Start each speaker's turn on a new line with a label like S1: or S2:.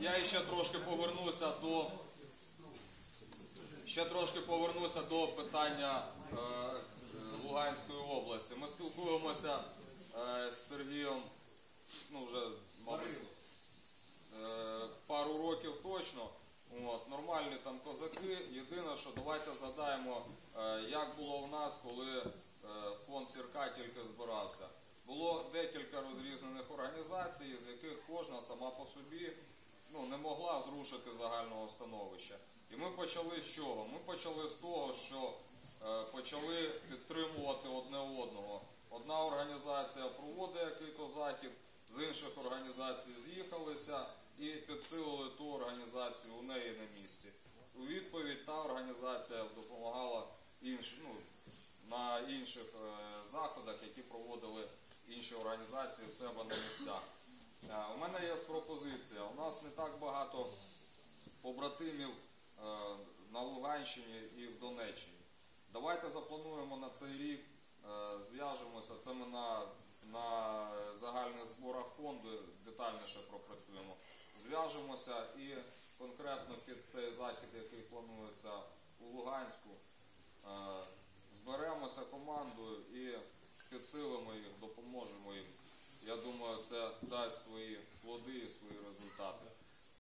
S1: Я ще трошки повернуся до ще трошки повернуся до питання е, Луганської області. Ми спілкуємося е, з Сергієм, ну вже мабуть, е, пару років точно. От, нормальні там козаки. Єдине, що давайте згадаємо, як було в нас, коли фонд Сірка тільки збирався. Було декілька розрізнених організацій, з яких кожна сама по собі ну, не могла зрушити загального становища. І ми почали з чого? Ми почали з того, що е, почали підтримувати одне одного. Одна організація проводить який-то захід, з інших організацій з'їхалися і підсилили ту організацію у неї на місці. У відповідь та організація допомагала інші, ну, на інших е, заходах, які проводили інші організації в себе на місцях. У мене є пропозиція. У нас не так багато побратимів е, на Луганщині і в Донеччині. Давайте заплануємо на цей рік, е, зв'яжемося. Це ми на, на загальних зборах фонду детальніше пропрацюємо. Зв'яжемося і конкретно під цей захід, який планується у Луганську, е, зберемося командою і підсилимо їх, допоможемо їм. Я думаю, це дасть свої плоди і свої результати.